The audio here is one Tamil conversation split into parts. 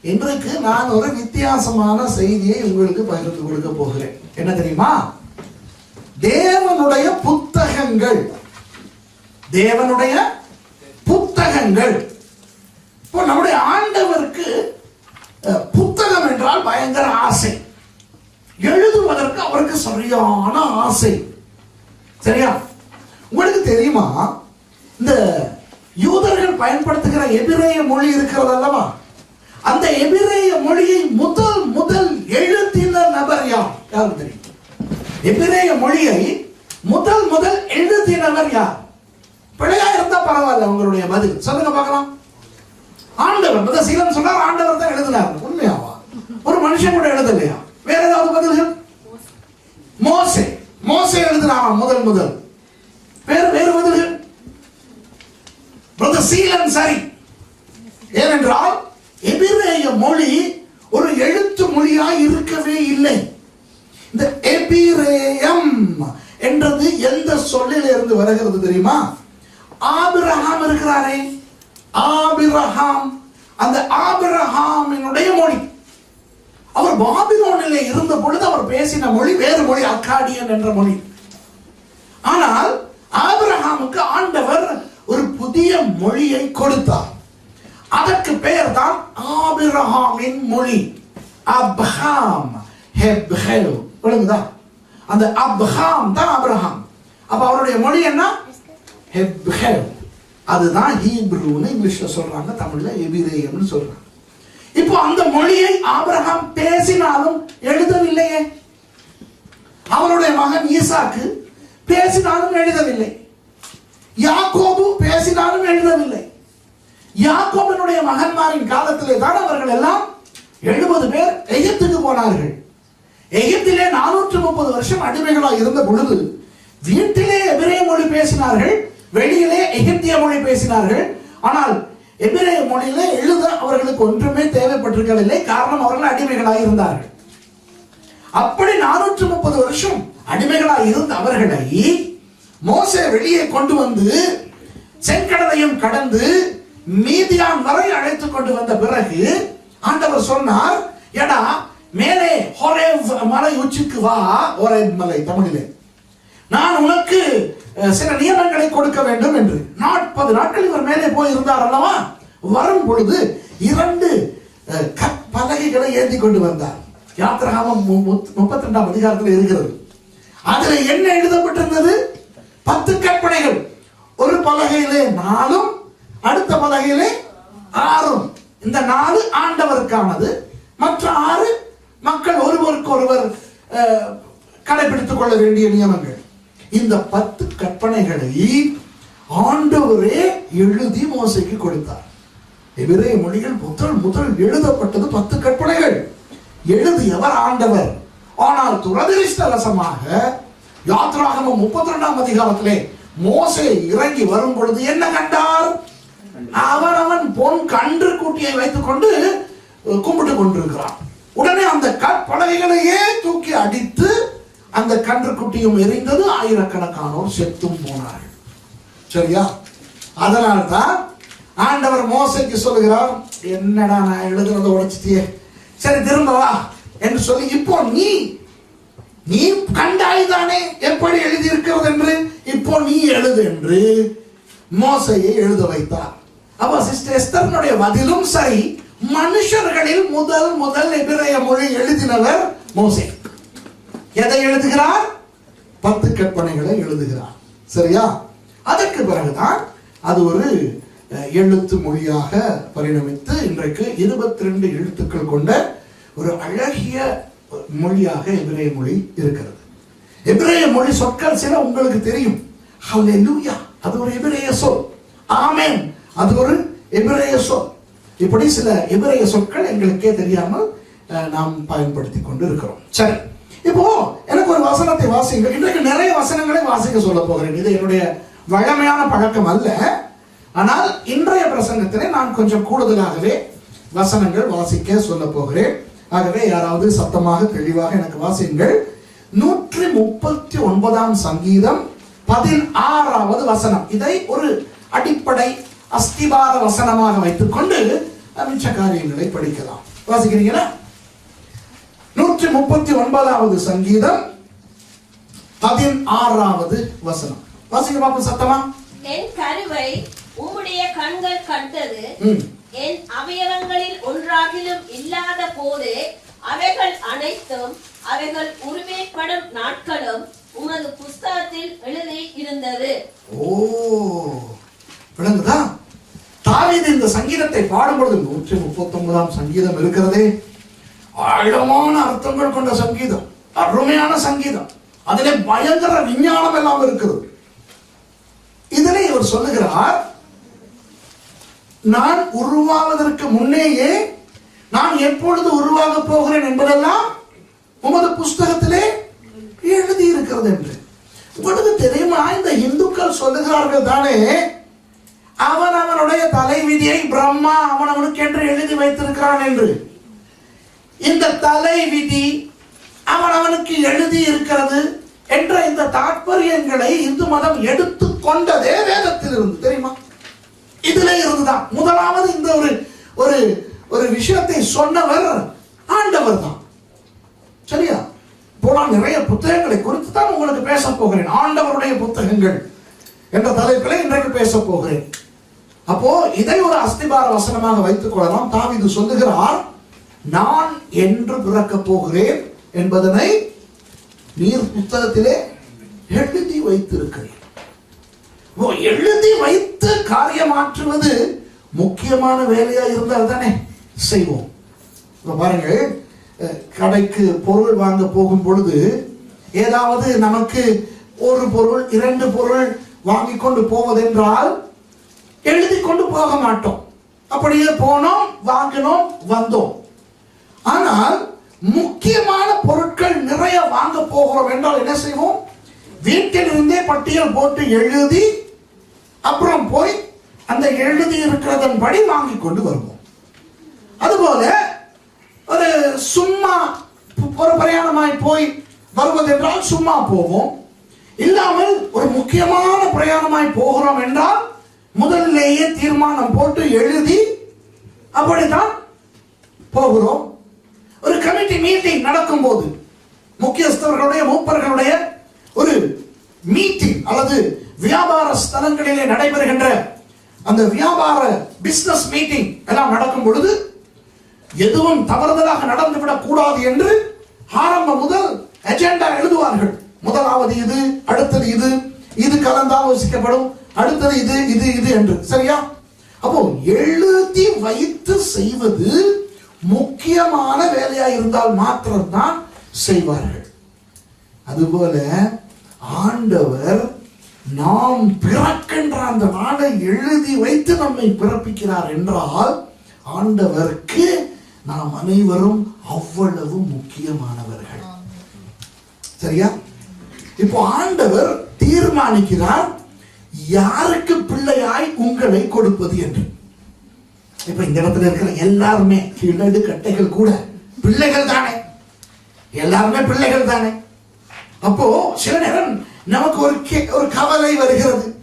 இன்றைக்கு நான் ஒரு வித்தியாசமான செய்தியை உங்களுக்கு பகிர்ந்து கொடுக்க போகிறேன். என்ன தெரியுமா? தேவனுடைய புத்தகங்கள். தேவனுடைய புத்தகங்கள். இப்போ நம்முடைய ஆண்டவருக்கு புத்தகம் என்றால் பயங்கர ஆசை. எழுதுவதற்கு அவருக்கு சரியான ஆசை. சரியா? உங்களுக்கு தெரியுமா? இந்த யூதர்கள் பயன்படுத்துகிற எபிரேய மொழி இருக்கிறது அல்லவா? அந்த எபிரேய மொழியை முதல் முதல் எழுதின நபர் யார்? யாருக்கு தெரியும்? எபிரேய மொழியை முதல் முதல் எழுதினவர் யார்? பிழையா இருந்தா பரவாயில்ல உங்களுடைய பதில். சொல்லுங்க பார்க்கலாம். ஆண்டவர் முதல் சீலம் சொன்னார் ஆண்டவர் தான் எழுதினார். உண்மையாவா? ஒரு மனுஷன் கூட எழுதலையா? வேற ஏதாவது பதில்கள்? மோசே. மோசே எழுதினாராம் முதல் முதல்? வேறு வேறு பதில்கள்? பிரதர் சீலம் சரி. ஏனென்றால் மொழி ஒரு எழுத்து மொழியாய் இருக்கவே இல்லை. இந்த எபிரேயம் என்றது எந்த சொல்லில் இருந்து வருகிறது தெரியுமா? ஆபிரகாம் இருக்கிறாரே. ஆபிரஹாம் அந்த ஆபிரஹாமினுடைய மொழி. அவர் பாபிலோனில் இருந்த பொழுது அவர் பேசின மொழி வேறு மொழி அக்காடியன் என்ற மொழி. ஆனால் ஆபிரகாமுக்கு ஆண்டவர் ஒரு புதிய மொழியை கொடுத்தார். அதற்கு பெயர் தான் ஆபிரஹாமின் மொழி. அப்ஹாம். ஹெப்ஹெல். விளங்குதா? அந்த அப்ஹாம் தான் அப்ரஹாம் அப்ப அவருடைய மொழி என்ன? ஹெப்ஹெல். அதுதான் ஹீப்ரூன்னு இங்கிலீஷ்ல சொல்றாங்க தமிழ்ல எபிரேயம்னு சொல்றாங்க. இப்போ அந்த மொழியை ஆபிரகாம் பேசினாலும் எழுதவில்லையே. அவருடைய மகன் ஈசாக்கு பேசினாலும் எழுதவில்லை. யாக்கோபு பேசினாலும் எழுதவில்லை. யாக்கோபனுடைய மகன்மாரின் காலத்திலே தான் அவர்கள் எல்லாம் எழுபது பேர் எகிப்துக்கு போனார்கள். எகிப்திலே நானூற்று முப்பது வருஷம் அடிமைகளாக இருந்த பொழுது வீட்டிலே எபிரேய மொழி பேசினார்கள் வெளியிலே எகிப்திய மொழி பேசினார்கள். ஆனால் எபிரேய மொழியிலே எழுத அவர்களுக்கு ஒன்றுமே தேவைப்பட்டிருக்கவில்லை காரணம் அவர்கள் அடிமைகளாக இருந்தார்கள். அப்படி நானூற்று முப்பது வருஷம் அடிமைகளாக இருந்த அவர்களை மோச வெளியே கொண்டு வந்து செங்கடலையும் கடந்து மீதியான் வரை அழைத்து கொண்டு வந்த பிறகு ஆண்டவர் சொன்னார் ஏடா மேலே ஹொரேவ் மலை உச்சிக்கு வா ஒரே மலை தமிழிலே. நான் உனக்கு சில நியமங்களை கொடுக்க வேண்டும் என்று. நாற்பது நாட்கள் இவர் மேலே போய் இருந்தார் அல்லவா? வரும் பொழுது இரண்டு அஹ், கற்பலகைகளை ஏந்தி கொண்டு வந்தார். யாத்திராமம் முப்பத்தி ரெண்டாம் அதிகாரத்தில் இருக்கிறது. அதுல என்ன எழுதப்பட்டிருந்தது? பத்து கற்பனைகள். ஒரு பலகையிலே நாளும் அடுத்த பலகையிலே ஆறும். இந்த நாலு ஆண்டவருக்கானது. மற்ற ஆறு மக்கள் ஒருவருக்கு ஒருவர் கடைபிடித்துக் கொள்ள வேண்டிய நியமங்கள். இந்த பத்து கற்பனைகளை ஆண்டவரே எழுதி மோசைக்கு கொடுத்தார். எபிரேய மொழிகள் முதல் முதல் எழுதப்பட்டது பத்து கற்பனைகள். எழுதியவர் ஆண்டவர்? ஆனால் துரதிருஷ்டவசமாக யாத்ராகமம் முப்பத்தி ரெண்டாம் அதிகாரத்திலே மோசை இறங்கி வரும் பொழுது என்ன கண்டார்? அவன் அவன் பொன் கன்று கூட்டியை வைத்துக் கொண்டு கும்பிட்டு கொண்டிருக்கிறான். உடனே அந்த கற்பலகைகளையே தூக்கி அடித்து அந்த கன்று குட்டியும் எரிந்தது. ஆயிரக்கணக்கானோர் செத்தும் போனார்கள். சரியா? அதனால தான் ஆண்டவர் மோசைக்கு சொல்லுகிறார் என்னடா நான் எழுதுனதை உடைச்சிட்டியே? சரி திரும்பவா என்று சொல்லி இப்போ நீ நீ கண்டாய்தானே எப்படி எழுதி இருக்கிறது என்று? இப்போ நீ எழுது என்று மோசையை எழுத வைத்தார். அவ சிஸ்டர் எஸ்தர்னுடைய பதிலும் சரி. மனுஷர்களில் முதல் முதல் எபிரேய மொழி எழுதினவர் மோசே. எதை எழுதுகிறார்? பத்து கற்பனைகளை எழுதுகிறார். சரியா? அதற்கு பிறகுதான் அது ஒரு எழுத்து மொழியாக பரிணமித்து இன்றைக்கு இருபத்தி ரெண்டு எழுத்துக்கள் கொண்ட ஒரு அழகிய மொழியாக எபிரேய மொழி இருக்கிறது. எபிரேய மொழி சொற்கள் சில உங்களுக்கு தெரியும். அது ஒரு எபிரேய சொல். ஆமேன். அது ஒரு எபிரேய சொல். இப்படி சில எபிரேய சொற்கள் எங்களுக்கே தெரியாமல் நாம் பயன்படுத்தி கொண்டு இருக்கிறோம் சரி. இப்போ எனக்கு ஒரு வசனத்தை வாசிங்க இன்றைக்கு நிறைய வசனங்களை வாசிக்க சொல்ல போகிறேன். இது என்னுடைய வழமையான பழக்கம் அல்ல. ஆனால் இன்றைய பிரசங்கத்திலே நான் கொஞ்சம் கூடுதலாகவே வசனங்கள் வாசிக்க சொல்ல போகிறேன். ஆகவே யாராவது சத்தமாக தெளிவாக எனக்கு வாசியுங்கள். நூற்றி முப்பத்தி ஒன்பதாம் சங்கீதம் பதினாறாவது வசனம். இதை ஒரு அடிப்படை அஸ்திவார வசனமாக வைத்துக்கொண்டு மிச்ச காரியங்களை படிக்கலாம். வாசிக்கிறீங்களா? நூற்றி முப்பத்தி ஒன்பதாவது சங்கீதம் பதினாறாவது வசனம். வாசிக்க பாப்போம் சத்தமா? என் கருவை உம்முடைய கண்கள் கண்டது. என் அவயவங்களில் ஒன்றாகிலும் இல்லாத போது அவைகள் அனைத்தும் அவைகள் உருவேற்படும் நாட்களும் உமது புஸ்தகத்தில் எழுதி இருந்தது. ஓ விளங்குதா? தாவீது இந்த சங்கீதத்தை பாடும்பொழுது நூற்றி முப்பத்தி ஒன்பதாம் சங்கீதம் இருக்கிறதே. ஆழமான அர்த்தங்கள் கொண்ட சங்கீதம். அருமையான சங்கீதம். அதிலே பயங்கர விஞ்ஞானம் எல்லாம் இருக்கிறது இதனை இவர் சொல்லுகிறார் நான் உருவாவதற்கு முன்னேயே நான் எப்பொழுது உருவாக போகிறேன் என்பதெல்லாம் உமது புஸ்தகத்திலே எழுதி இருக்கிறது என்று. உங்களுக்கு தெரியுமா இந்த இந்துக்கள் சொல்லுகிறார்கள் தானே அவன் அவனுடைய தலைவிதியை பிரம்மா அவன் அவனுக்கு என்று எழுதி வைத்திருக்கிறான் என்று. இந்த தலைவிதி அவன் அவனுக்கு எழுதி இருக்கிறது என்ற இந்த தாற்பயங்களை இந்து மதம் எடுத்து கொண்டதே வேதத்தில் இருந்து தெரியுமா? இதுல இருந்துதான். முதலாவது இந்த ஒரு ஒரு ஒரு விஷயத்தை சொன்னவர் ஆண்டவர் தான் சரியா போனால் நிறைய புத்தகங்களை குறித்து தான் உங்களுக்கு பேச போகிறேன். ஆண்டவருடைய புத்தகங்கள் என்ற தலைப்பில் இன்றைக்கு பேச போகிறேன். அப்போ இதை ஒரு அஸ்திபார வசனமாக வைத்துக் கொள்ளலாம். இது சொல்லுகிறார் நான் என்று பிறக்கப் போகிறேன் என்பதனை நீர் புத்தகத்திலே எழுதி வைத்திருக்கிறேன். ஓ எழுதி வைத்து காரியமாற்றுவது முக்கியமான வேலையா இருந்தால் தானே செய்வோம். பாருங்கள் கடைக்கு பொருள் வாங்க போகும் பொழுது ஏதாவது நமக்கு ஒரு பொருள் இரண்டு பொருள் வாங்கி கொண்டு போவதென்றால் எழுதி கொண்டு போக மாட்டோம். அப்படியே போனோம் வாங்கினோம் வந்தோம். ஆனால் முக்கியமான பொருட்கள் நிறைய வாங்க போகிறோம் என்றால் என்ன செய்வோம்? வீட்டில் இருந்தே பட்டியல் போட்டு எழுதி அப்புறம் போய் அந்த எழுதி இருக்கிறதன் படி வாங்கி கொண்டு வருவோம். அதுபோல ஒரு சும்மா ஒரு பிரயாணமாய் போய் வருவதென்றால் சும்மா போவோம். இல்லாமல் ஒரு முக்கியமான பிரயாணமாய் போகிறோம் என்றால் முதல்லேயே தீர்மானம் போட்டு எழுதி அப்படித்தான் போகிறோம். ஒரு கமிட்டி மீட்டிங் நடக்கும் போது முக்கியஸ்தர்களுடைய மூப்பர்களுடைய ஒரு மீட்டிங் அல்லது வியாபார ஸ்தலங்களிலே நடைபெறுகின்ற அந்த வியாபார பிசினஸ் மீட்டிங் எல்லாம் நடக்கும் பொழுது எதுவும் தவறுதலாக நடந்துவிடக் கூடாது என்று ஆரம்பம் முதல் அஜெண்டா எழுதுவார்கள். முதலாவது இது அடுத்தது இது இது கலந்தாலோசிக்கப்படும் அடுத்தது இது இது இது என்று. சரியா? அப்போ எழுதி வைத்து செய்வது முக்கியமான வேலையா இருந்தால் மாத்திரம்தான் செய்வார்கள். அதுபோல ஆண்டவர் நாம் பிறக்கின்ற அந்த நாளை எழுதி வைத்து நம்மை பிறப்பிக்கிறார் என்றால் ஆண்டவருக்கு நாம் அனைவரும் அவ்வளவு முக்கியமானவர்கள். சரியா? இப்போ ஆண்டவர் தீர்மானிக்கிறார் யாருக்கு பிள்ளையாய் உங்களை கொடுப்பது என்று? இப்ப இந்த இடத்துல இருக்கிற எல்லாருமே கிழடு கட்டைகள் கூட பிள்ளைகள் தானே. எல்லாருமே பிள்ளைகள் தானே. அப்போ சில நேரம் நமக்கு ஒரு கே- ஒரு கவலை வருகிறது.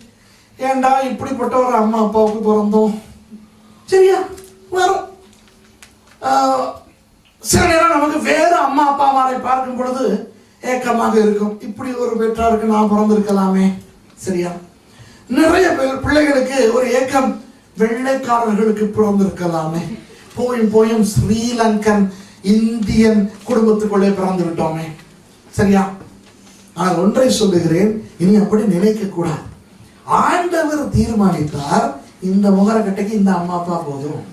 ஏண்டா இப்படிப்பட்ட ஒரு அம்மா அப்பாவுக்கு பிறந்தோம்? சரியா? வரும். ஆஹ், சில நேரம் நமக்கு வேறு அம்மா அப்பாமாரை பார்க்கும் பொழுது ஏக்கமாக இருக்கும். இப்படி ஒரு பெற்றாருக்கு நான் பிறந்திருக்கலாமே. சரியா? நிறைய பேர் பிள்ளைகளுக்கு ஒரு ஏக்கம் வெள்ளைக்காரர்களுக்கு பிறந்திருக்கலாமே. போயும் போயும் ஸ்ரீலங்கன் இந்தியன் குடும்பத்துக்குள்ளே பிறந்து விட்டோமே சரியா? நான் ஒன்றை சொல்லுகிறேன் இனி அப்படி நினைக்க கூடாது. ஆண்டவர் தீர்மானித்தார் இந்த முகரக்கட்டைக்கு இந்த அம்மா அப்பா போதும்.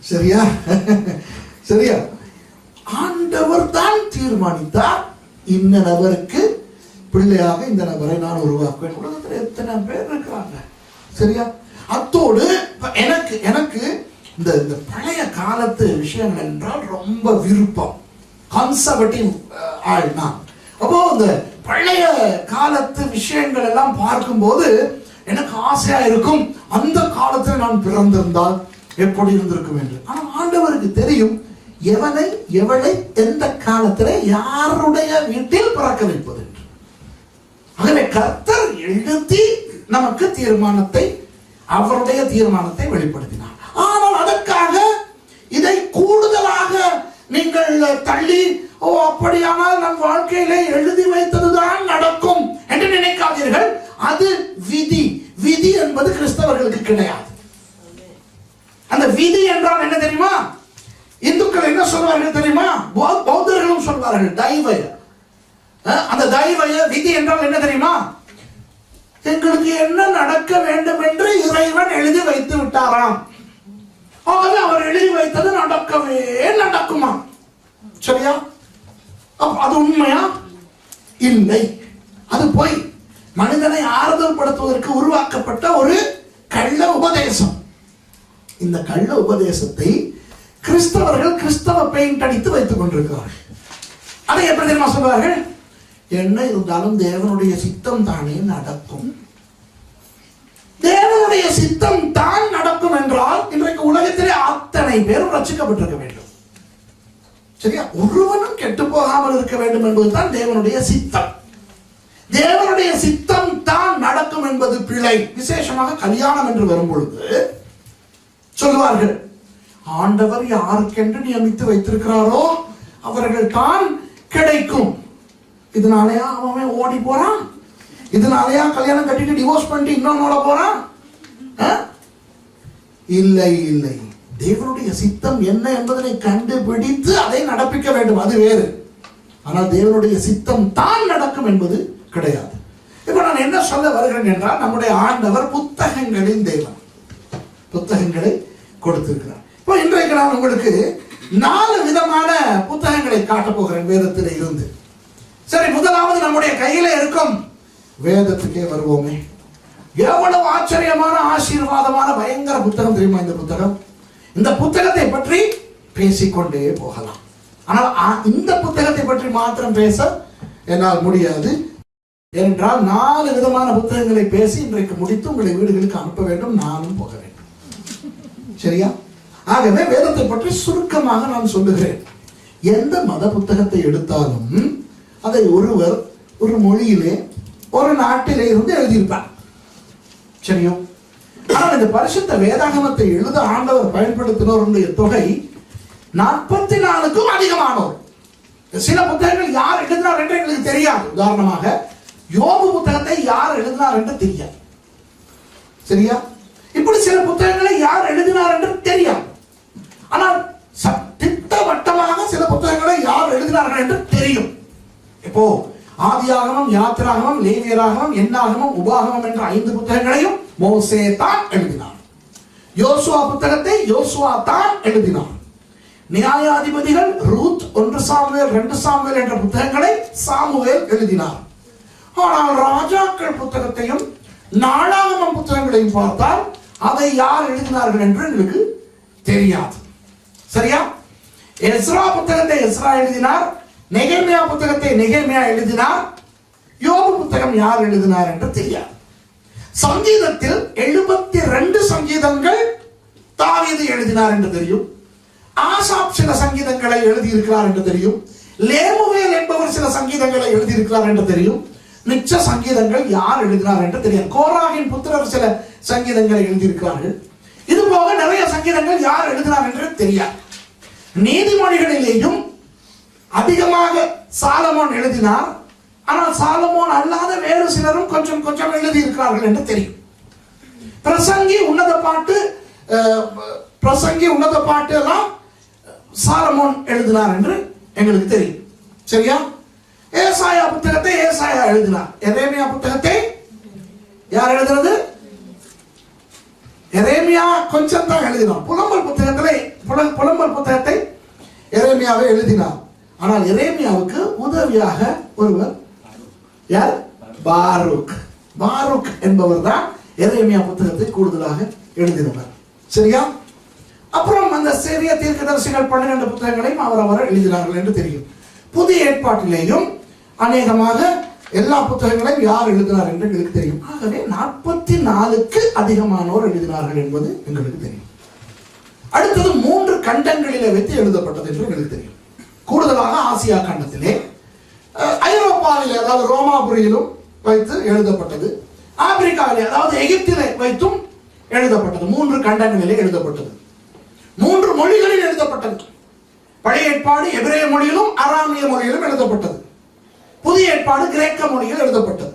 சரியா? சரியா? ஆண்டவர் தான் தீர்மானித்தார் இந்த நபருக்கு பிள்ளையாக இந்த நபரை நான் உருவாக்குவேன். உலகத்தில் எத்தனை பேர் இருக்கிறாங்க? சரியா? அத்தோடு எனக்கு எனக்கு இந்த இந்த பழைய காலத்து விஷயங்கள் என்றால் ரொம்ப விருப்பம். கன்சர்வேட்டிவ் ஆள் நான். அப்போ இந்த பழைய காலத்து விஷயங்கள் எல்லாம் பார்க்கும்போது எனக்கு ஆசையா இருக்கும் அந்த காலத்தில் நான் பிறந்திருந்தால் எப்படி இருந்திருக்கும் என்று. ஆனால் ஆண்டவருக்கு தெரியும் எவனை எவளை எந்த காலத்தில் யாருடைய வீட்டில் பிறக்க வைப்பது? ஆகவே கர்த்தர் எழுதி நமக்கு தீர்மானத்தை அவருடைய தீர்மானத்தை வெளிப்படுத்தினார். ஆனால் அதற்காக இதை கூடுதலாக நீங்கள் தள்ளி ஓ அப்படியானால் நம் வாழ்க்கையிலே எழுதி வைத்ததுதான் நடக்கும் என்று நினைக்காதீர்கள். அது விதி. விதி என்பது கிறிஸ்தவர்களுக்கு கிடையாது. அந்த விதி என்றால் என்ன தெரியுமா? இந்துக்கள் என்ன சொல்வார்கள் தெரியுமா? பௌத்தர்களும் சொல்வார்கள் தைவய தயவைய விதி என்றால் என்ன தெரியுமா? எங்களுக்கு என்ன நடக்க வேண்டும் என்று இறைவன் எழுதி வைத்து விட்டாராம். ஆகவே அவர் எழுதி வைத்தது நடக்கவே நடக்குமா? சரியா? அது உண்மையா? இல்லை. அது போய் மனிதனை ஆறுதல் படுத்துவதற்கு உருவாக்கப்பட்ட ஒரு கள்ள உபதேசம். இந்த கள்ள உபதேசத்தை கிறிஸ்தவர்கள் கிறிஸ்தவ பெயிண்ட் அடித்து வைத்துக் கொண்டிருக்கிறார்கள். அதை எப்படி தெரியுமா சொல்வார்கள்? என்ன இருந்தாலும் தேவனுடைய சித்தம் தானே நடக்கும். தேவனுடைய சித்தம் தான் நடக்கும் என்றால் இன்றைக்கு உலகத்திலே அத்தனை பேரும் ரசிக்கப்பட்டிருக்க வேண்டும். சரியா? ஒருவனும் கெட்டு போகாமல் இருக்க வேண்டும் என்பதுதான் தேவனுடைய சித்தம். தேவனுடைய சித்தம் தான் நடக்கும் என்பது பிழை. விசேஷமாக கல்யாணம் என்று வரும் பொழுது ஆண்டவர் யாருக்கென்று நியமித்து வைத்திருக்கிறாரோ அவர்கள் தான் கிடைக்கும். இதனாலயா அவன் ஓடி போறான்? இதனாலயா கல்யாணம் கட்டிட்டு டிவோர்ஸ் பண்ணிட்டு இன்னொன்னோட போறான்? இல்லை இல்லை. தேவனுடைய சித்தம் என்ன என்பதனை கண்டுபிடித்து அதை நடப்பிக்க வேண்டும். அது வேறு. ஆனால் தேவனுடைய சித்தம் தான் நடக்கும் என்பது கிடையாது. இப்போ நான் என்ன சொல்ல வருகிறேன் என்றால் நம்முடைய ஆண்டவர் புத்தகங்களின் தெய்வம் புத்தகங்களை கொடுத்திருக்கிறார். இப்போ இன்றைக்கு நான் உங்களுக்கு நாலு விதமான புத்தகங்களை காட்டப் போகிறேன் வேதத்தில் இருந்து சரி முதலாவது நம்முடைய கையில இருக்கும் வேதத்துக்கே வருவோமே. எவ்வளவு ஆச்சரியமான ஆசீர்வாதமான பயங்கர புத்தகம் தெரியுமா இந்த புத்தகம்? இந்த புத்தகத்தை பற்றி பேசிக்கொண்டே போகலாம். ஆனால் ஆ- இந்த புத்தகத்தை பற்றி மாத்திரம் பேச என்னால் முடியாது. என்றால் நாலு விதமான புத்தகங்களை பேசி இன்றைக்கு முடித்து உங்களை வீடுகளுக்கு அனுப்ப வேண்டும் நானும் போக வேண்டும். சரியா? ஆகவே வேதத்தை பற்றி சுருக்கமாக நான் சொல்லுகிறேன். எந்த மத புத்தகத்தை எடுத்தாலும் அதை ஒருவர் ஒரு மொழியிலே ஒரு நாட்டிலே இருந்து எழுதியிருப்பார். சரியோ? ஆனால் இந்த பரிசுத்த வேதாகமத்தை எழுத ஆண்டவர் பயன்படுத்தினோருடைய தொகை நாற்பத்தி நாலுக்கும் அதிகமானோர். சில புத்தகங்கள் யார் எழுதினார் என்று எங்களுக்கு தெரியாது. உதாரணமாக யோபு புத்தகத்தை யார் எழுதினார் என்று தெரியாது. சரியா? இப்படி சில புத்தகங்களை யார் எழுதினார் என்று தெரியாது. ஆனால் திட்டவட்டமாக சில புத்தகங்களை யார் எழுதினார்கள் என்று தெரியும். இப்போ ஆதியாகமம் யாத்திராகமம் லேவியராகமம் எண்ணாகமம் உபாகமம் என்ற ஐந்து புத்தகங்களையும் மோசே தான் எழுதினார் யோசுவா புத்தகத்தை யோசுவா தான் எழுதினார் நியாயாதிபதிகள் ரூத் ஒன்று சாமுவேல் ரெண்டு சாமுவேல் என்ற புத்தகங்களை சாமுவேல் எழுதினார். ஆனால் ராஜாக்கள் புத்தகத்தையும் நாளாகமம் புத்தகங்களையும் பார்த்தால் அதை யார் எழுதினார்கள் என்று எங்களுக்கு தெரியாது. சரியா? எஸ்ரா புத்தகத்தை எஸ்ரா எழுதினார். நெகேமியா புத்தகத்தை நெகேமியா எழுதினார். யோபு புத்தகம் யார் எழுதினார் என்று தெரியாது. சங்கீதத்தில் எழுபத்தி ரெண்டு சங்கீதங்கள் தாவீது எழுதினார் என்று தெரியும். ஆசாப் சில சங்கீதங்களை எழுதியிருக்கிறார் என்று தெரியும். லேமுவேல் என்பவர் சில சங்கீதங்களை எழுதியிருக்கிறார் என்று தெரியும். மிச்ச சங்கீதங்கள் யார் எழுதினார் என்று தெரியும் கோராகின் புத்திரர் சில சங்கீதங்களை எழுதியிருக்கிறார்கள். இது போக நிறைய சங்கீதங்கள் யார் எழுதினார் என்று தெரியாது. நீதிமொழிகளிலேயும் அதிகமாக சாலமோன் எழுதினார். ஆனால் சாலமோன் அல்லாத வேறு சிலரும் கொஞ்சம் கொஞ்சம் எழுதியிருக்கிறார்கள் என்று தெரியும். பிரசங்கி உன்னத பாட்டு பிரசங்கி உன்னத பாட்டு எல்லாம் சாலமோன் எழுதினார் என்று எங்களுக்கு தெரியும். சரியா? ஏசாயா புத்தகத்தை ஏசாயா எழுதினார். எரேமியா புத்தகத்தை யார் எழுதுறது? எரேமியா கொஞ்சம் தான் எழுதினார். புலம்பல் புத்தகத்திலே புலம்பல் புத்தகத்தை எரேமியாவை எழுதினார். ஆனால் எரேமியாவுக்கு உதவியாக ஒருவர் யார்? பாரூக். பாரூக் என்பவர் தான் எரேமியா புத்தகத்தை கூடுதலாக எழுதினவர் சரியா? அப்புறம் அந்த சிறிய தீர்க்கதரிசிகள் பன்னிரண்டு புத்தகங்களையும் அவர் அவர் எழுதினார்கள் என்று தெரியும். புதிய ஏற்பாட்டிலேயும் அநேகமாக எல்லா புத்தகங்களையும் யார் எழுதினார் என்று எங்களுக்கு தெரியும். ஆகவே நாற்பத்தி நாலுக்கு அதிகமானோர் எழுதினார்கள் என்பது எங்களுக்கு தெரியும். அடுத்தது மூன்று கண்டங்களிலே வைத்து எழுதப்பட்டது என்று எங்களுக்கு தெரியும். கூடுதலாக ஆசியா கண்டத்திலே ஐரோப்பாவில் ஐரோப்பாவிலே அதாவது ரோமாபுரியிலும் வைத்து எழுதப்பட்டது. ஆப்பிரிக்காவிலே அதாவது எகிப்திலே வைத்தும் எழுதப்பட்டது. மூன்று கண்டங்களிலே எழுதப்பட்டது. மூன்று மொழிகளில் எழுதப்பட்டது. பழைய ஏற்பாடு எபிரேய மொழியிலும் அராமிய மொழியிலும் எழுதப்பட்டது. புதிய ஏற்பாடு கிரேக்க மொழியில் எழுதப்பட்டது.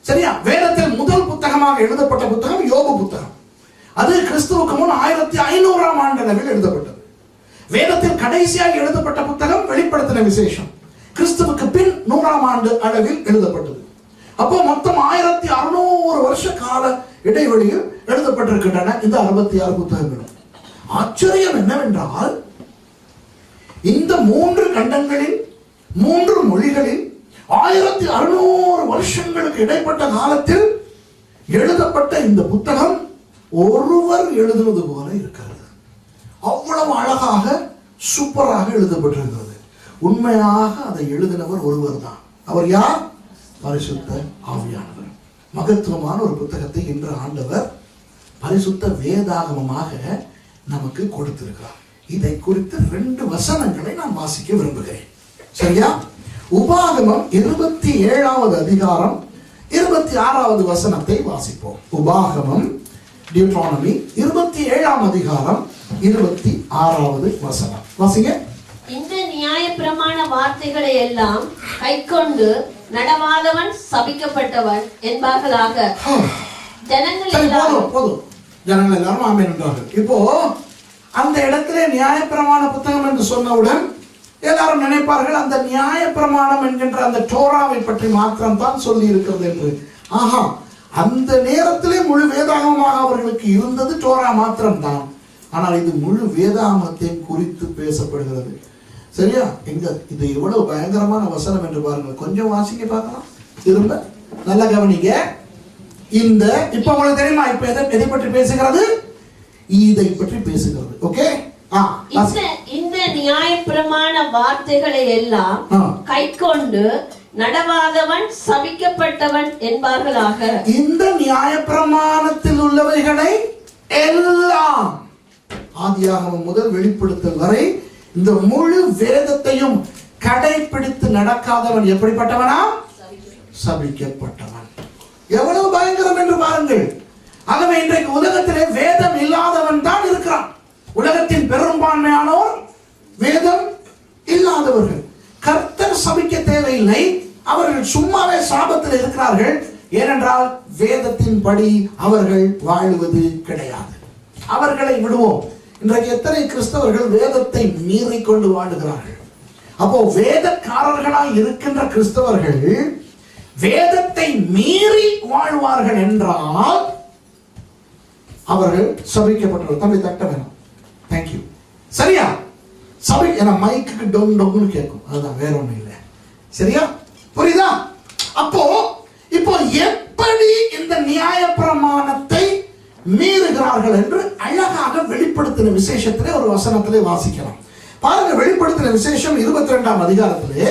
சரியா? வேதத்தில் முதல் புத்தகமாக எழுதப்பட்ட புத்தகம் யோபு புத்தகம். அது கிறிஸ்துவுக்கு முன் ஆயிரத்தி ஐநூறாம் ஆண்டு அளவில் எழுதப்பட்டது. வேதத்தில் கடைசியாக எழுதப்பட்ட புத்தகம் வெளிப்படுத்தின விசேஷம். கிறிஸ்துவுக்கு பின் நூறாம் ஆண்டு அளவில் எழுதப்பட்டது. அப்போ மொத்தம் ஆயிரத்தி அறுநூறு வருஷ கால இடைவெளியில் எழுதப்பட்டிருக்கின்றன இந்த அறுபத்தி ஆறு புத்தகங்களும். ஆச்சரியம் என்னவென்றால் இந்த மூன்று கண்டங்களில் மூன்று மொழிகளில் ஆயிரத்தி அறுநூறு வருஷங்களுக்கு இடைப்பட்ட காலத்தில் எழுதப்பட்ட இந்த புத்தகம் ஒருவர் எழுதுவது போல இருக்கிறது. அவ்வளவு அழகாக சூப்பராக எழுதப்பட்டிருக்கிறது. உண்மையாக அதை எழுதினவர் ஒருவர் தான். அவர் யார்? பரிசுத்த ஆவியானவர். மகத்துவமான ஒரு புத்தகத்தை இன்று ஆண்டவர் பரிசுத்த வேதாகமமாக நமக்கு கொடுத்திருக்கிறார். இதை குறித்து ரெண்டு வசனங்களை நான் வாசிக்க விரும்புகிறேன். சரியா? உபாகமம் இருபத்தி ஏழாவது அதிகாரம் இருபத்தி ஆறாவது வசனத்தை வாசிப்போம். உபாகமம் டியூட்ரானமி இருபத்தி ஏழாம் அதிகாரம் இருபத்தி ஆறாவது வசனம். வாசிங்க. இந்த நியாயப்பிரமாண வார்த்தைகளை எல்லாம் கைக்கொண்டு நடவாதவன் சபிக்கப்பட்டவன் என்பார்களாக. ஜனங்கள் போதும் போதும். ஜனங்கள் எல்லாரும் ஆமென் என்றார்கள். இப்போ அந்த இடத்திலே நியாயப்பிரமாண புத்தகம் என்று சொன்னவுடன் எல்லாரும் நினைப்பார்கள் அந்த நியாயப்பிரமாணம் என்கின்ற அந்த டோராவை பற்றி மாத்திரம் தான் சொல்லி இருக்கிறது என்று. ஆஹா அந்த நேரத்திலே முழு வேதாகமமாக அவர்களுக்கு இருந்தது டோரா மாத்திரம்தான். ஆனால் இது முழு வேதாகமத்தையும் குறித்து பேசப்படுகிறது. சரியா? எங்க இது எவ்வளவு பயங்கரமான வசனம் என்று பாருங்கள். கொஞ்சம் வாசிங்க பார்க்கலாம். திரும்ப நல்லா கவனிங்க. இந்த இப்ப உங்களுக்கு தெரியுமா? இப்ப எதை எதை பற்றி பேசுகிறது? இதை பற்றி பேசுகிறது. ஓகே இந்த வாசி. இந்த நியாயப்பிரமாண வார்த்தைகளை எல்லாம் ஆ. கைக்கொண்டு நடவாதவன் சபிக்கப்பட்டவன் என்பார்களாக. இந்த நியாயப்பிரமாணத்தில் உள்ளவைகளை எல்லாம் ஆதியாகமம் முதல் வெளிப்படுத்தல் வரை இந்த முழு வேதத்தையும் கடைபிடித்து நடக்காதவன் எப்படிப்பட்டவனா? சபிக்கப்பட்டவன். எவ்வளவு பயங்கரம் என்று பாருங்கள். ஆகவே இன்றைக்கு உலகத்திலே வேதம் இல்லாதவன் தான் இருக்கிறான். உலகத்தின் பெரும்பான்மையானோர் வேதம் இல்லாதவர்கள். கர்த்தர் சபிக்க தேவையில்லை. அவர்கள் சும்மாவே சாபத்தில் இருக்கிறார்கள். ஏனென்றால் வேதத்தின் படி அவர்கள் வாழுவது கிடையாது. அவர்களை விடுவோம். இன்றைக்கு எத்தனை கிறிஸ்தவர்கள் வேதத்தை மீறி கொண்டு வாழுகிறார்கள்? அப்போ வேதக்காரர்களாய் இருக்கின்ற கிறிஸ்தவர்கள் வேதத்தை மீறி வாழ்வார்கள் என்றால் அவர்கள் சபிக்கப்பட்டவர்கள் தம்பி தட்ட வேணும். தேங்க்யூ சரியா? சபை ஏன்னா மைக்கு டொம் டொம்னு கேட்கும். அதுதான் வேற ஒண்ணும் இல்லை. சரியா? புரியுதா? அப்போ இப்போ எப்படி இந்த நியாய பிரமாணத்தை மீறுகிறார்கள் என்று அழகாக வெளிப்படுத்தின விசேஷத்திலே ஒரு வசனத்திலே வாசிக்கலாம். பாருங்க வெளிப்படுத்தின விசேஷம் இருபத்தி ரெண்டாம் அதிகாரத்திலே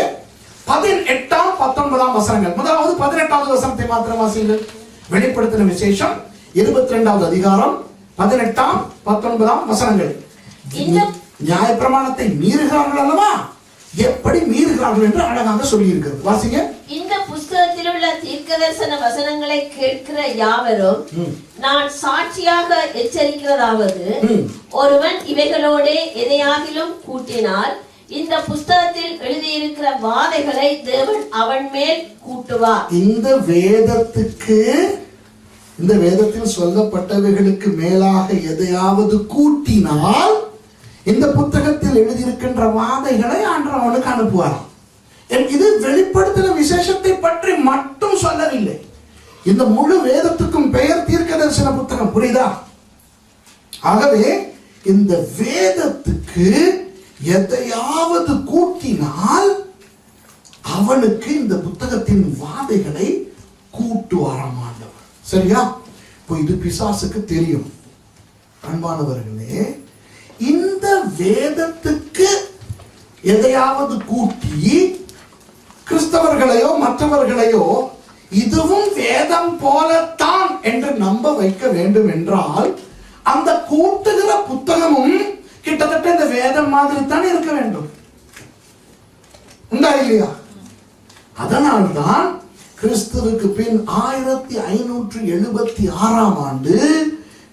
பதினெட்டாம் பத்தொன்பதாம் வசனங்கள். முதலாவது பதினெட்டாவது வசனத்தை மாத்திரம் வாசிங்கள் வெளிப்படுத்தின விசேஷம் இருபத்தி ரெண்டாவது அதிகாரம் பதினெட்டாம் பத்தொன்பதாம் வசனங்கள். இந்த- நியாயப்பிரமாணத்தை மீறுகிறார்கள் அல்லவா? எப்படி மீறுகிறார்கள் என்று அழகாக சொல்லி இருக்கிறது வாசிங்க இந்த புஸ்தகத்தில் உள்ள தீர்க்கதரிசன வசனங்களை கேட்கிற யாவரும். நான் சாட்சியாக எச்சரிக்கிறதாவது. ஒருவன் இவைகளோடே எதையாகிலும் கூட்டினால் இந்த புஸ்தகத்தில் எழுதியிருக்கிற வாதைகளை தேவன் அவன் மேல் கூட்டுவார் இந்த வேதத்துக்கு இந்த வேதத்தில் சொல்லப்பட்டவைகளுக்கு மேலாக எதையாவது கூட்டினால் இந்த புத்தகத்தில் எழுதியிருக்கின்ற வாதைகளை ஆண்டவனுக்கு அவனுக்கு அனுப்புவாராம் இது வெளிப்படுத்தின விசேஷத்தை பற்றி மட்டும் சொல்லவில்லை. இந்த முழு வேதத்துக்கும் பெயர் தீர்க்க தரிசன புத்தகம் புரியுதா? ஆகவே இந்த வேதத்துக்கு எதையாவது கூட்டினால் அவனுக்கு இந்த புத்தகத்தின் வாதைகளை கூட்டுவாராம் ஆண்டவர். சரியா? இப்போ இது பிசாசுக்கு தெரியும். அன்பானவர்களே இந்த வேதத்துக்கு எதையாவது கூட்டி கிறிஸ்தவர்களையோ மற்றவர்களையோ இதுவும் வேதம் போலத்தான் என்று நம்ப வைக்க வேண்டும் என்றால் அந்த கூட்டுகிற புத்தகமும் கிட்டத்தட்ட இந்த வேதம் மாதிரி தான் இருக்க வேண்டும். உண்டா இல்லையா? அதனால்தான் கிறிஸ்துவுக்கு பின் ஆயிரத்தி ஐநூற்று எழுபத்தி ஆறாம் ஆண்டு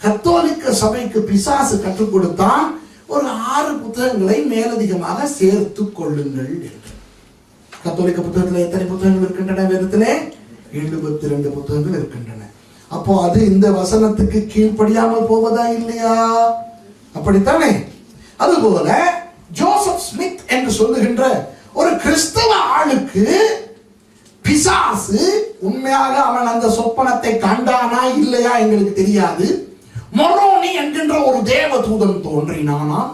கத்தோலிக்க சபைக்கு பிசாசு கற்றுக் கொடுத்தான். ஒரு ஆறு புத்தகங்களை மேலதிகமாக சேர்த்து கொள்ளுங்கள் என்று. கத்தோலிக்க புத்தகத்தில் எத்தனை புத்தகங்கள் இருக்கின்றன வேதத்திலே? எழுபத்தி ரெண்டு புத்தகங்கள் இருக்கின்றன. அப்போ அது இந்த வசனத்துக்கு கீழ்ப்படியாமல் போவதா இல்லையா? அப்படித்தானே? அதுபோல ஜோசப் ஸ்மித் என்று சொல்லுகின்ற ஒரு கிறிஸ்தவ ஆளுக்கு பிசாசு உண்மையாக அவன் அந்த சொப்பனத்தை கண்டானா இல்லையா எங்களுக்கு தெரியாது. மொரோனி என்கின்ற ஒரு தேவதூதன் தோன்றினானாம்.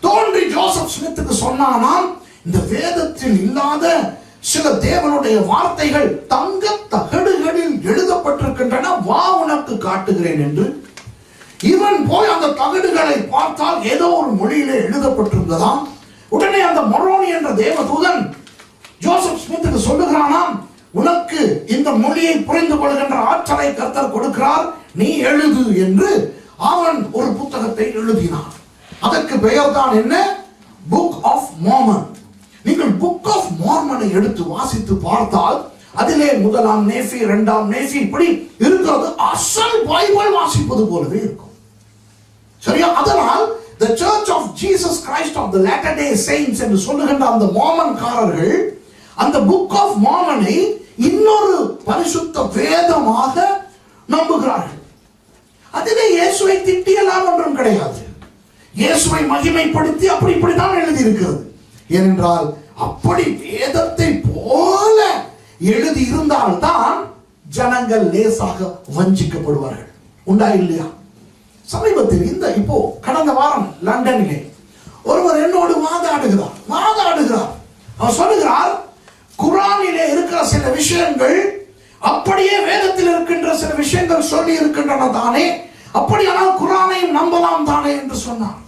தோன்றி ஜோசப் ஸ்மித்துக்கு சொன்னானாம் இந்த வேதத்தில் இல்லாத சில தேவனுடைய வார்த்தைகள் தங்க தகடுகளில் எழுதப்பட்டிருக்கின்றன வா உனக்கு காட்டுகிறேன் என்று. இவன் போய் அந்த தகடுகளை பார்த்தால் ஏதோ ஒரு மொழியிலே எழுதப்பட்டிருந்ததாம். உடனே அந்த மொரோனி என்ற தேவதூதன் ஜோசப் ஸ்மித்துக்கு சொல்லுகிறானாம் உனக்கு இந்த மொழியை புரிந்து கொள்கின்ற ஆற்றலை கர்த்தர் கொடுக்கிறார் நீ எழுது என்று அவன் ஒரு புத்தகத்தை எழுதினான். அதற்கு பெயர்தான் என்ன? புக் ஆஃப் மோமன் நீங்கள் புக் ஆஃப் மோர்மனை எடுத்து வாசித்து பார்த்தால் அதிலே முதலாம் நேசி இரண்டாம் நேசி இப்படி இருக்கிறது. அசல் பைபிள் வாசிப்பது போலவே இருக்கும். சரியா? அதனால் the church of jesus christ of the latter day saints என்று சொல்லுகின்ற அந்த மோமன்காரர்கள் அந்த புக் ஆஃப் மாமனை இன்னொரு பரிசுத்த வேதமாக நம்புகிறார்கள். அதுவே இயேசுவை திட்டியலாம் ஒன்றும் கிடையாது. இயேசுவை மகிமைப்படுத்தி அப்படி இப்படித்தான் எழுதி இருக்கிறது ஏனென்றால் அப்படி வேதத்தை போல எழுதி இருந்தால்தான் ஜனங்கள் லேசாக வஞ்சிக்கப்படுவார்கள். உண்டா இல்லையா? சமீபத்தில் இந்த இப்போ கடந்த வாரம் லண்டனிலே ஒருவர் என்னோடு வாதாடுகிறார் வாதாடுகிறார். அவர் சொல்லுகிறார் குரானிலே இருக்கிற சில விஷயங்கள் அப்படியே வேதத்தில் இருக்கின்ற சில விஷயங்கள் சொல்லி இருக்கின்றன தானே? அப்படியானால் குரானையும் நம்பலாம் தானே என்று சொன்னார்.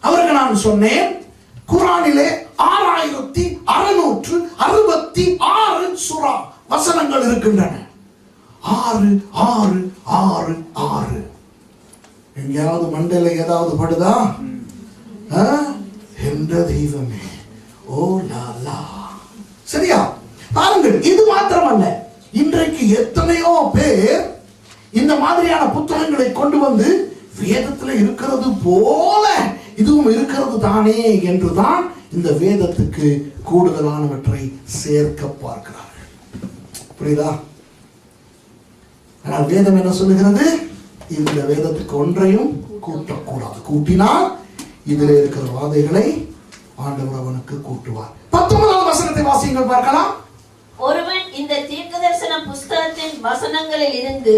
அவருக்கு நான் சொன்னேன் குரானிலே ஆறாயிரத்தி அறுநூற்று அறுபத்தி ஆறு சுறா வசனங்கள் இருக்கின்றன. ஆறு ஆறு ஆறு ஆறு. எங்கேயாவது மண்டல ஏதாவது படுதா? என்ற தெய்வமே. ஓ லா லா. சரியா? பாருங்கள் இது மாத்திரமல்ல. இன்றைக்கு எத்தனையோ பேர் இந்த மாதிரியான புத்தகங்களை கொண்டு வந்து வேதத்துல இருக்கிறது போல இதுவும் இருக்கிறது தானே என்றுதான் இந்த வேதத்துக்கு கூடுதலானவற்றை சேர்க்க பார்க்கிறார்கள். புரியுதா? ஆனால் வேதம் என்ன சொல்லுகிறது? இந்த வேதத்துக்கு ஒன்றையும் கூட்டக்கூடாது. கூட்டினால் இதில் இருக்கிற வாதைகளை ஆண்டவர் அவனுக்கு கூட்டுவார். பத்தொன்பதாவது வசனத்தை வாசியுங்கள் பார்க்கலாம். ஒருவன் இந்த தீர்க்கதரிசன புஸ்தகத்தின் வசனங்களில் இருந்து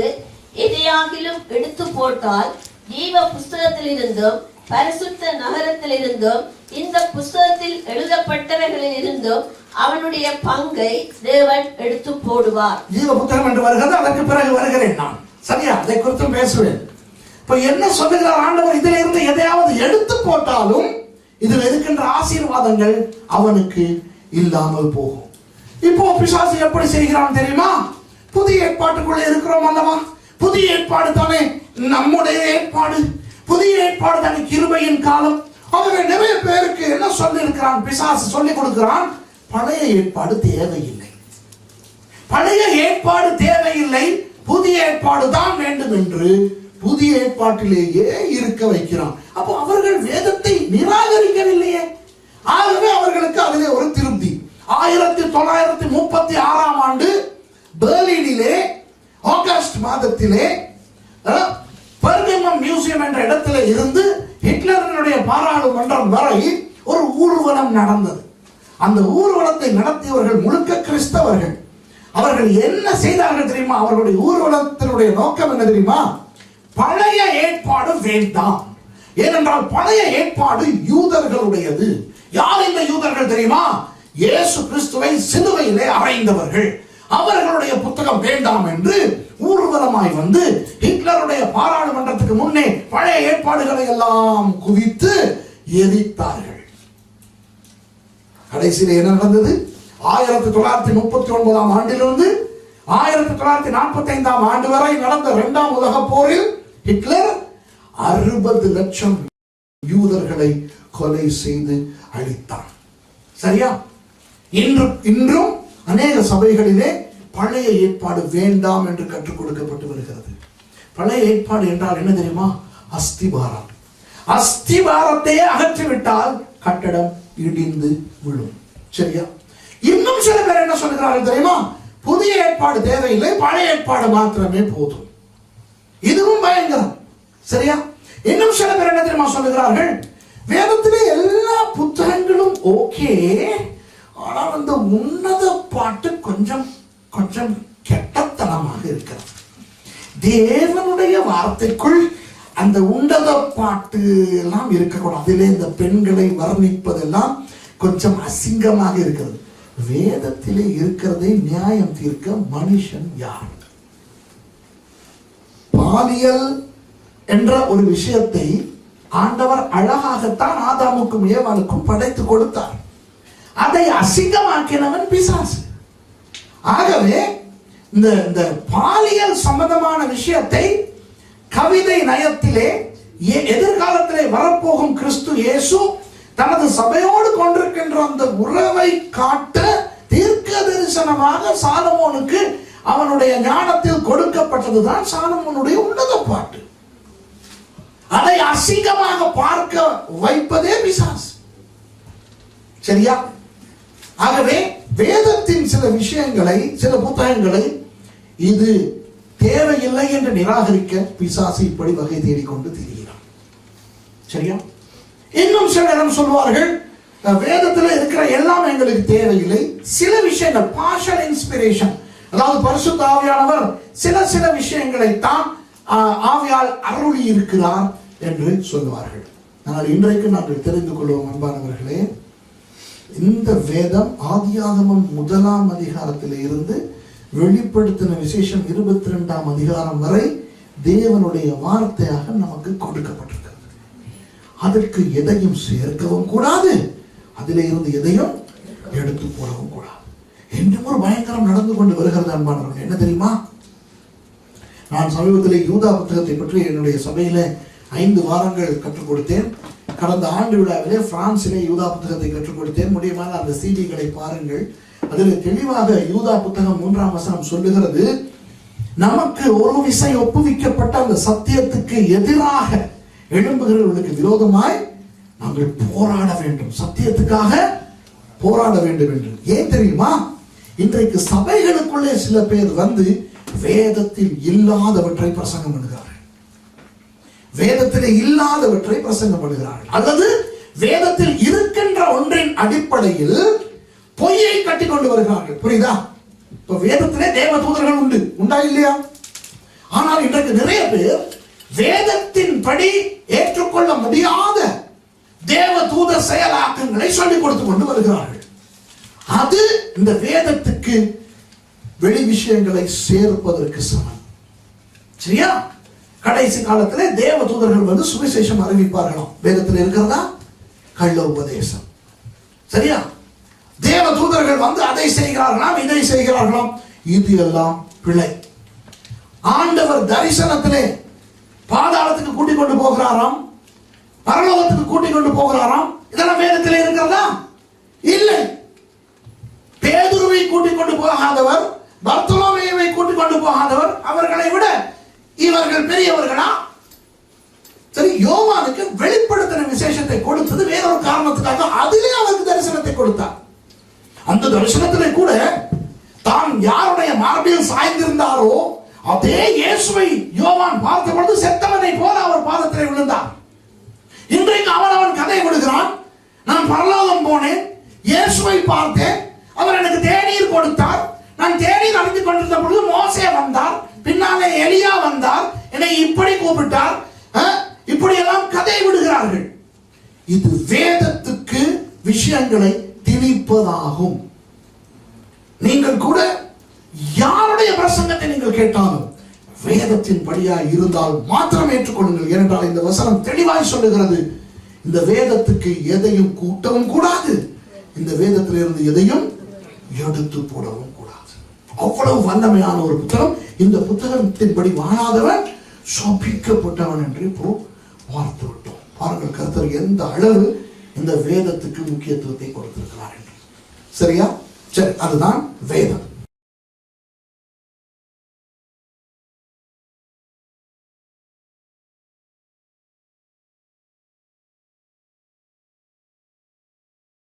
எதையாகிலும் எடுத்து போட்டால் ஜீவ புஸ்தகத்தில் இருந்தும் பரிசுத்த நகரத்தில் இருந்தும் இந்த புஸ்தகத்தில் எழுதப்பட்டவைகளில் இருந்தும் அவனுடைய பங்கை தேவன் எடுத்து போடுவார். ஜீவ புத்தகம் என்று வருகிறது அதற்கு பிறகு வருகிறேன் நான். சரியா? அதை குறித்தும் பேசுவேன். இப்ப என்ன சொல்லுகிறார் ஆண்டவர்? இதில் இருந்து எதையாவது எடுத்து போட்டாலும் இதில் இருக்கின்ற ஆசீர்வாதங்கள் அவனுக்கு இல்லாமல் போகும். இப்போ பிசாசு எப்படி செய்கிறான் தெரியுமா? புதிய ஏற்பாட்டுக்குள்ள இருக்கிறோம் அல்லவா? புதிய ஏற்பாடு தானே நம்முடைய ஏற்பாடு. புதிய ஏற்பாடு தானே கிருபையின் காலம். ஆகவே நிறைய பேருக்கு என்ன சொல்லி இருக்கிறான் பிசாசு சொல்லி கொடுக்கிறான் பழைய ஏற்பாடு தேவையில்லை. பழைய ஏற்பாடு தேவையில்லை. புதிய ஏற்பாடு தான் வேண்டும் என்று புதிய ஏற்பாட்டிலேயே இருக்க வைக்கிறான். அப்போ அவர்கள் வேதத்தை நிராகரிக்கவில்லையே. ஆகவே அவர்களுக்கு அதிலே ஒரு திருப்தி. ஆயிரத்தி தொள்ளாயிரத்தி முப்பத்தி ஆறாம் ஆண்டு பெர்லினிலே ஆகஸ்ட் மாதத்திலே அஹ், மியூசியம் என்ற இடத்துல இருந்து ஹிட்லரினுடைய பாராளுமன்றம் வரை ஒரு ஊர்வலம் நடந்தது. அந்த ஊர்வலத்தை நடத்தியவர்கள் முழுக்க கிறிஸ்தவர்கள். அவர்கள் என்ன செய்தார்கள் தெரியுமா? அவர்களுடைய ஊர்வலத்தினுடைய நோக்கம் என்ன தெரியுமா? பழைய ஏற்பாடு வேண்டாம். ஏனென்றால் பழைய ஏற்பாடு யூதர்களுடையது. யார் இந்த யூதர்கள் தெரியுமா? இயேசு கிறிஸ்துவை சிலுவையிலே அறைந்தவர்கள் அவர்களுடைய புத்தகம் வேண்டாம் என்று ஊர்வலமாய் வந்து ஹிட்லருடைய பாராளுமன்றத்துக்கு முன்னே பழைய ஏற்பாடுகளை எல்லாம் குவித்து எரித்தார்கள். கடைசியில் என்ன நடந்தது? ஆயிரத்தி தொள்ளாயிரத்தி முப்பத்தி ஒன்பதாம் ஆண்டிலிருந்து ஆயிரத்தி தொள்ளாயிரத்தி நாற்பத்தி ஐந்தாம் ஆண்டு வரை நடந்த இரண்டாம் உலக போரில் ஹிட்லர் அறுபது லட்சம் யூதர்களை கொலை செய்து அழித்தான் சரியா? இன்று இன்றும் அநேக சபைகளிலே பழைய ஏற்பாடு வேண்டாம் என்று கற்றுக் கொடுக்கப்பட்டு வருகிறது. பழைய ஏற்பாடு என்றால் என்ன தெரியுமா? அஸ்திபாரம். அஸ்திபாரத்தையே அகற்றிவிட்டால் கட்டடம் இடிந்து விழும். சரியா? இன்னும் சில பேர் என்ன சொல்கிறார்கள் தெரியுமா? புதிய ஏற்பாடு தேவையில்லை பழைய ஏற்பாடு மாத்திரமே போதும். இதுவும் பயங்கரம். சரியா? இன்னும் சில பேர் என்ன தெரியுமா சொல்லுகிறார்கள்? வேதத்திலே எல்லா புத்தகங்களும் ஓகே. ஆனால் அந்த உன்னத பாட்டு கொஞ்சம் கொஞ்சம் கெட்டத்தனமாக இருக்கிறது. தேவனுடைய வார்த்தைக்குள் அந்த உன்னத பாட்டு எல்லாம் இருக்கக்கூடாது. அதிலே இந்த பெண்களை வர்ணிப்பதெல்லாம் கொஞ்சம் அசிங்கமாக இருக்கிறது. வேதத்திலே இருக்கிறதை நியாயம் தீர்க்க மனுஷன் யார்? பாலியல் என்ற ஒரு விஷயத்தை ஆண்டவர் அழகாகத்தான் ஆதாமுக்கும் ஏவாளுக்கும் படைத்து கொடுத்தார். அதை அசிங்கமாக்கினவன் பிசாசு. ஆகவே இந்த இந்த பாலியல் சம்பந்தமான விஷயத்தை கவிதை நயத்திலே எ- எதிர்காலத்திலே வரப்போகும் கிறிஸ்து இயேசு தனது சபையோடு கொண்டிருக்கின்ற அந்த உறவை காட்ட தீர்க்க தரிசனமாக சாலமோனுக்கு அவனுடைய ஞானத்தில் கொடுக்கப்பட்டதுதான் சாலமோனுடைய உன்னத பாட்டு. அதை அசிங்கமாக பார்க்க வைப்பதே பிசாசு. சரியா? ஆகவே வேதத்தின் சில விஷயங்களை சில புத்தகங்களை இது தேவையில்லை என்று நிராகரிக்க பிசாசு இப்படி வகை தேடிக்கொண்டு தெரிகிறான். சரியா? இன்னும் சில நேரம் சொல்வார்கள்? வேதத்தில் வேதத்துல இருக்கிற எல்லாம் எங்களுக்கு தேவையில்லை. சில விஷயங்கள் பாஷன் இன்ஸ்பிரேஷன் அதாவது பரிசு ஆவியானவர் சில சில விஷயங்களை தான் ஆவியால் அருளி இருக்கிறார் என்று சொல்லுவார்கள். ஆனால் இன்றைக்கு நாங்கள் தெரிந்து கொள்வோம் அன்பானவர்களே இந்த வேதம் ஆதியாகமம் முதலாம் அதிகாரத்தில் இருந்து வெளிப்படுத்தின விசேஷம் இருபத்தி ரெண்டாம் அதிகாரம் வரை தேவனுடைய வார்த்தையாக நமக்கு கொடுக்கப்பட்டிருக்கிறது. அதற்கு எதையும் சேர்க்கவும் கூடாது. அதிலே இருந்து எதையும் எடுத்து போடவும் கூடாது. என்றும் ஒரு பயங்கரம் நடந்து கொண்டு வருகிறது அன்பானவர்கள். என்ன தெரியுமா? நான் சமீபத்தில் யூதா புத்தகத்தை பற்றி என்னுடைய சபையில் ஐந்து வாரங்கள் கற்றுக் கொடுத்தேன் கடந்த ஆண்டு விழாவிலே பிரான்சிலே யூதா புத்தகத்தை கற்றுக் கொடுத்தேன் முடியுமான அந்த சீடிகளை பாருங்கள். அதில் தெளிவாக யூதா புத்தகம் மூன்றாம் வசனம் சொல்லுகிறது நமக்கு ஒரு விசை ஒப்புவிக்கப்பட்ட அந்த சத்தியத்துக்கு எதிராக எழும்புகிறவர்களுக்கு விரோதமாய் நாங்கள் போராட வேண்டும். சத்தியத்துக்காக போராட வேண்டும் என்று. ஏன் தெரியுமா? இன்றைக்கு சபைகளுக்குள்ளே சில பேர் வந்து வேதத்தில் இல்லாதவற்றை பிரசங்கம் பண்ணுகிறார்கள். வேதத்திலே இல்லாதவற்றை பிரசங்கம் பண்ணுகிறார்கள். அல்லது வேதத்தில் இருக்கின்ற ஒன்றின் அடிப்படையில் பொய்யை கட்டி கொண்டு வருகிறார்கள். புரியுதா? இப்ப வேதத்திலே தேவ தூதர்கள் உண்டு. உண்டா இல்லையா? ஆனால் இன்றைக்கு நிறைய பேர் வேதத்தின் படி ஏற்றுக்கொள்ள முடியாத தேவ தூத செயலாக்கங்களை சொல்லிக் கொடுத்து கொண்டு வருகிறார்கள். அது இந்த வேதத்துக்கு வெளி விஷயங்களை சேர்ப்பதற்கு சமம். சரியா? கடைசி காலத்துல தேவ தூதர்கள் வந்து சுவிசேஷம் அறிவிப்பார்களாம். வேதத்தில் இருக்கிறதா? கள்ள உபதேசம். சரியா? தேவ தூதர்கள் வந்து அதை செய்கிறார்களாம் இதை செய்கிறார்களாம். இது எல்லாம் பிழை. ஆண்டவர் தரிசனத்திலே பாதாளத்துக்கு கூட்டிக் கொண்டு போகிறாராம். பரலோகத்துக்கு கூட்டிக் கொண்டு போகிறாராம். இதெல்லாம் வேதத்தில் இருக்கிறதா? இல்லை. பேதுருவை கூட்டிக் கொண்டு போகாதவர் பர்த்தலோமையை கூட்டிக் கொண்டு போகாதவர் அவர்களை விட இவர்கள் பெரியவர்களா? சரி யோவானுக்கு வெளிப்படுத்தின விசேஷத்தை கொடுத்தது வேற ஒரு காரணத்துக்காக அதிலே அவருக்கு தரிசனத்தை கொடுத்தார். அந்த தரிசனத்திலே கூட தான் யாருடைய மார்பில் சாய்ந்திருந்தாரோ அதே இயேசுவை யோவான் பார்த்த பொழுது செத்தவனை போல அவர் பாதத்தில் விழுந்தார். இன்றைக்கு அவன் அவன் கதை விடுகிறான். நான் பரலோகம் போனேன் இயேசுவை பார்த்தேன் அவர் எனக்கு தேநீர் கொடுத்தார். நான் தேநீர் அறிந்து கொண்டிருந்த பொழுது மோசே வந்தார் பின்னாலே எலியா வந்தார் என்னை இப்படி கூப்பிட்டார் இப்படி இப்படியெல்லாம் கதை விடுகிறார்கள். இது வேதத்துக்கு விஷயங்களை திணிப்பதாகும். நீங்கள் கூட யாருடைய பிரசங்கத்தை நீங்கள் கேட்டாலும் வேதத்தின் படியா இருந்தால் மாத்திரம் ஏற்றுக்கொள்ளுங்கள் ஏனென்றால் இந்த வசனம் தெளிவாய் சொல்லுகிறது. இந்த வேதத்துக்கு எதையும் கூட்டவும் கூடாது. இந்த வேதத்திலிருந்து எதையும் எடுத்து போடவும் அவ்வளவு வல்லமையான ஒரு புத்தகம். இந்த புத்தகத்தின்படி வாழாதவன் சபிக்கப்பட்டவன் என்று இப்போ பார்த்து விட்டோம். பாருங்கள் கருத்தர் எந்த அளவு இந்த வேதத்துக்கு முக்கியத்துவத்தை கொடுத்திருக்கிறார் என்று. சரியா? சரி அதுதான் வேதம்.